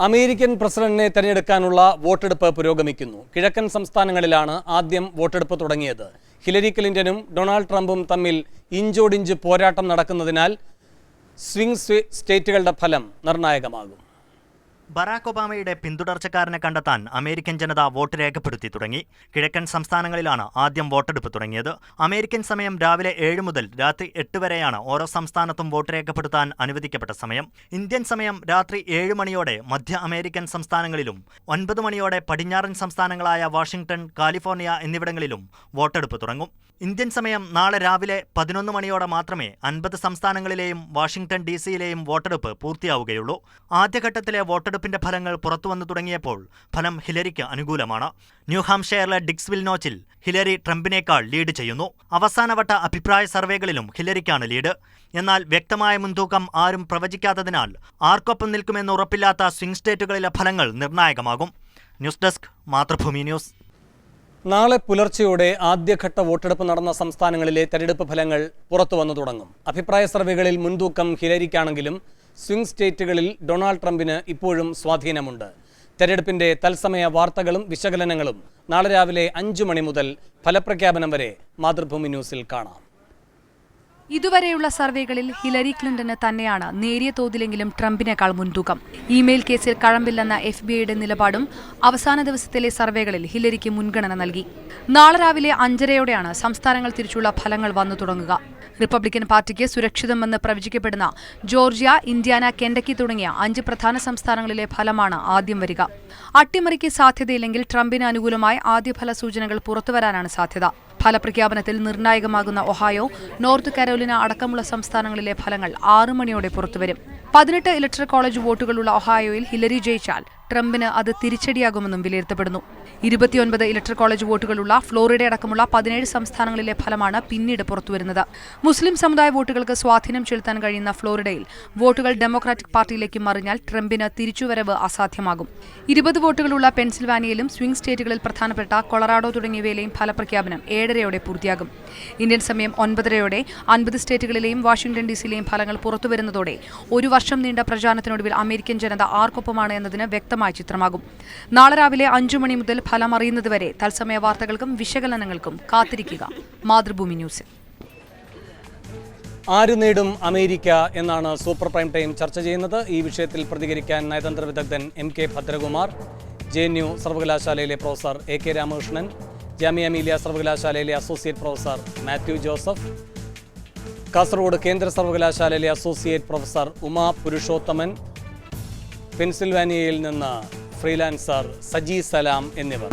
American പ്രസിഡന്റിനെ തെരഞ്ഞെടുക്കാനുള്ള വോട്ടെടുപ്പ് പുരോഗമിക്കുന്നു. കിഴക്കൻ സംസ്ഥാനങ്ങളിലാണ് ആദ്യം വോട്ടെടുപ്പ് തുടങ്ങിയത്. ഹിലരി ക്ലിന്റനും ഡൊണാൾഡ് ട്രംപും തമ്മിൽ ഇഞ്ചോടിഞ്ച് പോരാട്ടം നടക്കുന്നതിനാൽ സ്വിംഗ് സ്വേ- സ്റ്റേറ്റുകളുടെ ഫലം നിർണായകമാകും. ബറാക് ഒബാമയുടെ പിന്തുടർച്ചക്കാരനെ കണ്ടെത്താൻ അമേരിക്കൻ ജനത വോട്ട് രേഖപ്പെടുത്തി തുടങ്ങി. കിഴക്കൻ സംസ്ഥാനങ്ങളിലാണ് ആദ്യം വോട്ടെടുപ്പ് തുടങ്ങിയത്. അമേരിക്കൻ സമയം രാവിലെ ഏഴ് മുതൽ രാത്രി എട്ട് വരെയാണ് ഓരോ സംസ്ഥാനത്തും വോട്ട് രേഖപ്പെടുത്താൻ അനുവദിക്കപ്പെട്ട സമയം. ഇന്ത്യൻ സമയം രാത്രി ഏഴ് മണിയോടെ മധ്യ അമേരിക്കൻ സംസ്ഥാനങ്ങളിലും ഒൻപത് മണിയോടെ പടിഞ്ഞാറൻ സംസ്ഥാനങ്ങളായ വാഷിംഗ്ടൺ കാലിഫോർണിയ എന്നിവിടങ്ങളിലും വോട്ടെടുപ്പ് തുടങ്ങും. ഇന്ത്യൻ സമയം നാളെ രാവിലെ പതിനൊന്ന് മണിയോടെ മാത്രമേ അൻപത് സംസ്ഥാനങ്ങളിലെയും വാഷിംഗ്ടൺ ഡി സിയിലെയും വോട്ടെടുപ്പ് പൂർത്തിയാവുകയുള്ളൂ. ആദ്യഘട്ടത്തിലെ വോട്ടെടുപ്പിന്റെ ഫലങ്ങൾ പുറത്തുവന്നു തുടങ്ങിയപ്പോൾ ഫലം ഹിലരിക്ക് അനുകൂലമാണ്. ന്യൂഹാംഷെയറിലെ ഡിക്സ്വിൽ നോച്ചിൽ ഹിലരി ട്രംപിനേക്കാൾ ലീഡ് ചെയ്യുന്നു. അവസാനവട്ട അഭിപ്രായ സർവേകളിലും ഹിലരിക്കാണ് ലീഡ്. എന്നാൽ വ്യക്തമായ മുൻതൂക്കം ആരും പ്രവചിക്കാത്തതിനാൽ ആർക്കൊപ്പം നിൽക്കുമെന്ന് ഉറപ്പില്ലാത്ത സ്വിംഗ് സ്റ്റേറ്റുകളിലെ ഫലങ്ങൾ നിർണായകമാകും. News desk Mathrubhumi news. നാളെ പുലർച്ചെയോടെ ആദ്യഘട്ട വോട്ടെടുപ്പ് നടന്ന സംസ്ഥാനങ്ങളിലെ തെരഞ്ഞെടുപ്പ് ഫലങ്ങൾ പുറത്തുവന്നു തുടങ്ങും. അഭിപ്രായ സർവേകളിൽ മുൻതൂക്കം ഹിലരിക്കാണെങ്കിലും സ്വിംഗ് സ്റ്റേറ്റുകളിൽ ഡൊണാൾഡ് ട്രംപിന് ഇപ്പോഴും സ്വാധീനമുണ്ട്. തെരഞ്ഞെടുപ്പിന്റെ തത്സമയ വാർത്തകളും വിശകലനങ്ങളും നാളെ രാവിലെ അഞ്ചു മണി മുതൽ ഫലപ്രഖ്യാപനം വരെ മാതൃഭൂമി ന്യൂസിൽ കാണാം. ഇതുവരെയുള്ള സർവേകളിൽ ഹിലരി ക്ലിന്റന് തന്നെയാണ് നേരിയ തോതിലെങ്കിലും ട്രംപിനേക്കാൾ മുൻതൂക്കം. ഇമെയിൽ കേസിൽ കഴമ്പില്ലെന്ന എഫ് ബി ഐയുടെ നിലപാടും അവസാന ദിവസത്തിലെ സർവേകളിൽ ഹിലരിക്ക് മുൻഗണന നൽകി. നാളെ രാവിലെ അഞ്ചരയോടെയാണ് സംസ്ഥാനങ്ങൾ തിരിച്ചുള്ള ഫലങ്ങൾ വന്നു തുടങ്ങുക. റിപ്പബ്ലിക്കൻ പാർട്ടിക്ക് സുരക്ഷിതമെന്ന് പ്രവചിക്കപ്പെടുന്ന ജോർജിയ ഇന്ത്യാന കെൻഡക്കി തുടങ്ങിയ അഞ്ച് പ്രധാന സംസ്ഥാനങ്ങളിലെ ഫലമാണ് ആദ്യം വരിക. അട്ടിമറിക്ക് സാധ്യതയില്ലെങ്കിൽ ട്രംപിന് അനുകൂലമായ ആദ്യ ഫല സൂചനകൾ പുറത്തുവരാനാണ് സാധ്യത. ഫലപ്രഖ്യാപനത്തിൽ നിർണായകമാകുന്ന ഒഹായോ നോർത്ത് കരോലിന അടക്കമുള്ള സംസ്ഥാനങ്ങളിലെ ഫലങ്ങൾ ആറു മണിയോടെ പുറത്തുവരും. പതിനെട്ട് ഇലക്ട്രൽ കോളേജ് വോട്ടുകളുള്ള ഒഹായോയിൽ ഹിലരി ജയിച്ചാൽ ട്രംപിന് അത് തിരിച്ചടിയാകുമെന്നും വിലയിരുത്തപ്പെടുന്നു. ഇരുപത്തിയൊൻപത് ഇലക്ട്രൽ കോളേജ് വോട്ടുകളുള്ള ഫ്ലോറിഡ അടക്കമുള്ള പതിനേഴ് സംസ്ഥാനങ്ങളിലെ ഫലമാണ് പിന്നീട് പുറത്തുവരുന്നത്. മുസ്ലിം സമുദായ വോട്ടുകൾക്ക് സ്വാധീനം ചെലുത്താൻ കഴിയുന്ന ഫ്ലോറിഡയിൽ വോട്ടുകൾ ഡെമോക്രാറ്റിക് പാർട്ടിയിലേക്ക് മറിഞ്ഞാൽ ട്രംപിന് തിരിച്ചുവരവ് അസാധ്യമാകും. ഇരുപത് വോട്ടുകളുള്ള പെൻസിൽവാനിയയിലും സ്വിംഗ് സ്റ്റേറ്റുകളിൽ പ്രധാനപ്പെട്ട കൊളറാഡോ തുടങ്ങിയവയിലെയും ഫലപ്രഖ്യാപനം ഏഴരയോടെ പൂർത്തിയാകും. ഇന്ത്യൻ സമയം ഒൻപതരയോടെ അൻപത് സ്റ്റേറ്റുകളിലെയും വാഷിംഗ്ടൺ ഡി സിയിലെയും ഫലങ്ങൾ പുറത്തുവരുന്നതോടെ ഒരു വർഷം നീണ്ട പ്രചാരണത്തിനൊടുവിൽ അമേരിക്കൻ ജനത ആർക്കൊപ്പമാണ് എന്നതിന് വ്യക്തമായ ചിത്രമാകും. നാളെ രാവിലെ അഞ്ചു മണി മുതൽ ഫലം അറിയുന്നതുവരെ തത്സമയ വാർത്തകൾക്കും വിശകലനങ്ങൾക്കും കാത്തിരിക്കുക. മാതൃഭൂമി ന്യൂസിൽ ആര് നേടും അമേരിക്ക എന്നാണ് സൂപ്പർ പ്രൈം ടൈം ചർച്ച ചെയ്യുന്നത്. ഈ വിഷയത്തിൽ പ്രതികരിക്കാൻ നയതന്ത്ര വിദഗ്ധൻ M K Bhadrakumar J N U സർവകലാശാലയിലെ professor A K Ramakrishnan Jamia Millia സർവകലാശാലയിലെ അസോസിയേറ്റ് പ്രൊഫസർ മാത്യു ജോസഫ് കാസർഗോഡ് കേന്ദ്ര സർവകലാശാലയിലെ അസോസിയേറ്റ് പ്രൊഫസർ ഉമാ പുരുഷോത്തമൻ പെൻസിൽവാനിയയിൽ നിന്ന് ഫ്രീലാൻസർ സജി സലാം എന്നിവർ.